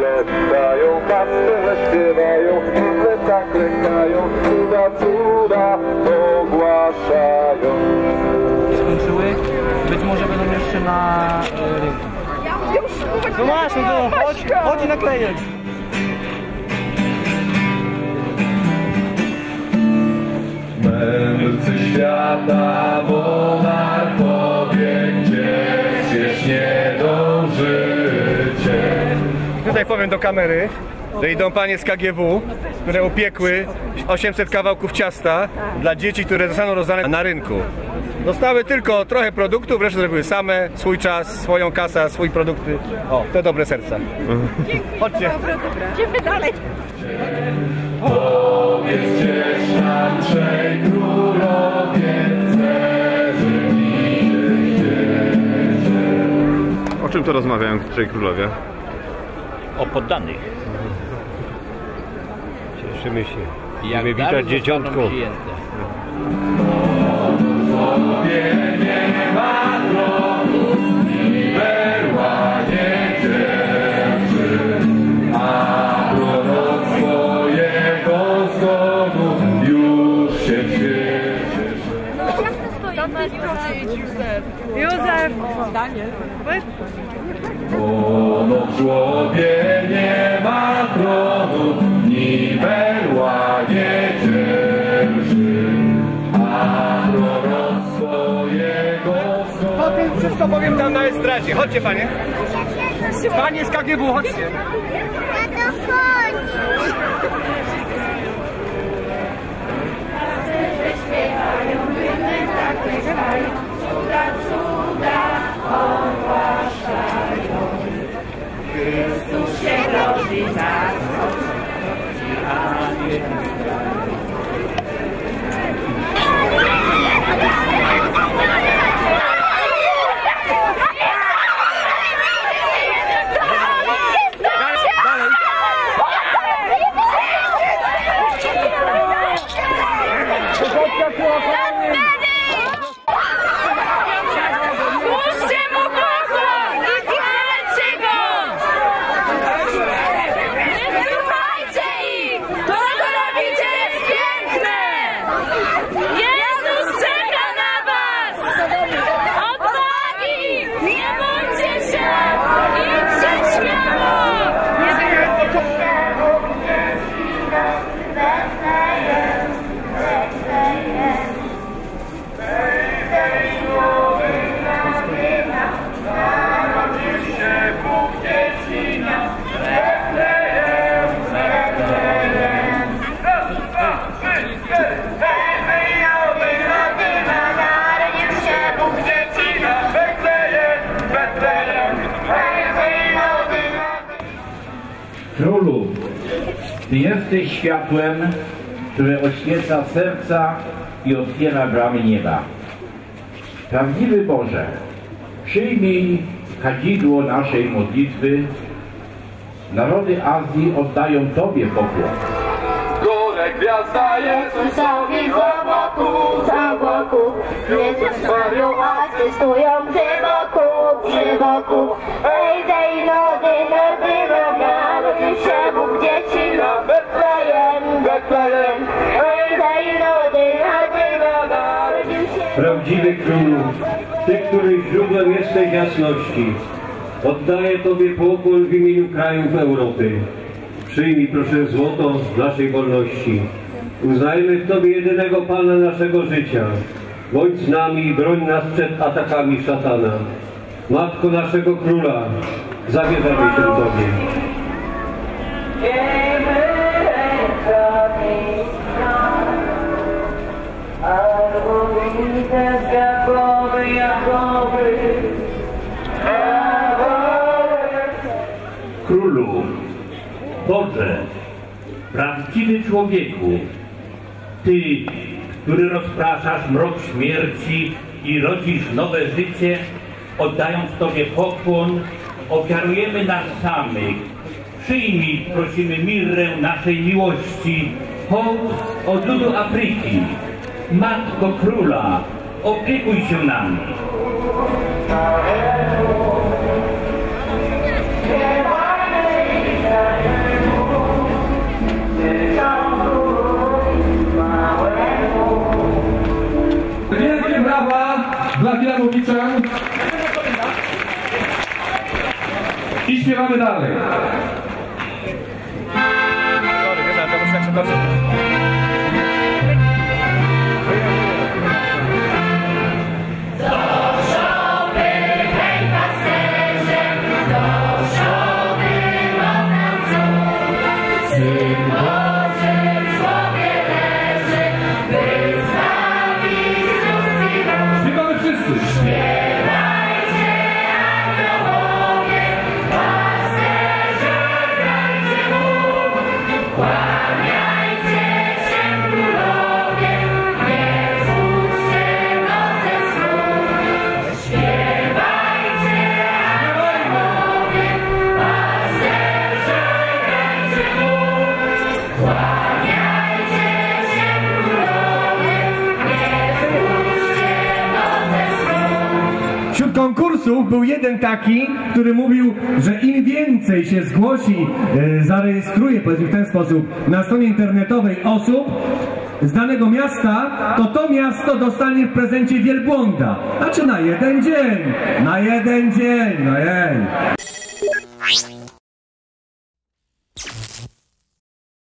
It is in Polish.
Letają, kasy śpiewają, inne tak lekają, cuda, cuda ogłaszają. skończyły. Być może będą jeszcze na e, rynku. No masz, no to chodź, chodź i naklejać. Mędrcy świata monarchowie, powiem do kamery, że idą panie z KGW, które upiekły 800 kawałków ciasta dla dzieci, które zostaną rozdane na rynku. Dostały tylko trochę produktów, resztę zrobiły same, swój czas, swoją kasę, swój produkty. O, te dobre serca. Chodźcie. Idziemy dalej. Powiedzcie nam trzej królowie, O czym to rozmawiają trzej królowie? O poddanych. Cieszymy się. Dary witać dzieciątko. nie ma Józef. Ono w głowie nie ma tronu, ni berła nie dzierży, a proroctwo jego zgonu O tym wszystko powiem tam na estradzie. Chodźcie panie. Panie z KGW, chodźcie. Królu, Ty jesteś światłem, które oświeca serca i otwiera bramy nieba. Prawdziwy Boże, przyjmij kadzidło naszej modlitwy. Narody Azji oddają Tobie pokłon. Górę gwiazda Jezusowi za boku, za boku. Jezus Marią, a ty stoją przy boku, przy boku. Ej, dej nody, nody, dzieci na Betlejem, Betlejem. Ej, dej nody, nody, się Prawdziwy Królu, Ty, który źródłem jesteś jasności, oddaję Tobie pokłon w imieniu krajów Europy. Przyjmij proszę złoto naszej wolności. Uznajmy w Tobie jedynego Pana naszego życia. Bądź z nami i broń nas przed atakami szatana. Matko naszego Króla, zawierzamy się Tobie. Królu, Boże, prawdziwy człowieku, Ty, który rozpraszasz mrok śmierci i rodzisz nowe życie, oddając Tobie pokłon, ofiarujemy nas samych. Przyjmij, prosimy, mirrę naszej miłości, hołd od ludu Afryki. Matko Króla, opiekuj się nami. Słowiczan. I śpiewamy dalej. Sorry, wiesz, ale to muszę tak się dobrze... konkursów był jeden taki, który mówił, że im więcej się zgłosi, e, zarejestruje, powiedzmy w ten sposób, na stronie internetowej osób z danego miasta, to to miasto dostanie w prezencie wielbłąda. Znaczy na jeden dzień, na jeden dzień, no jej.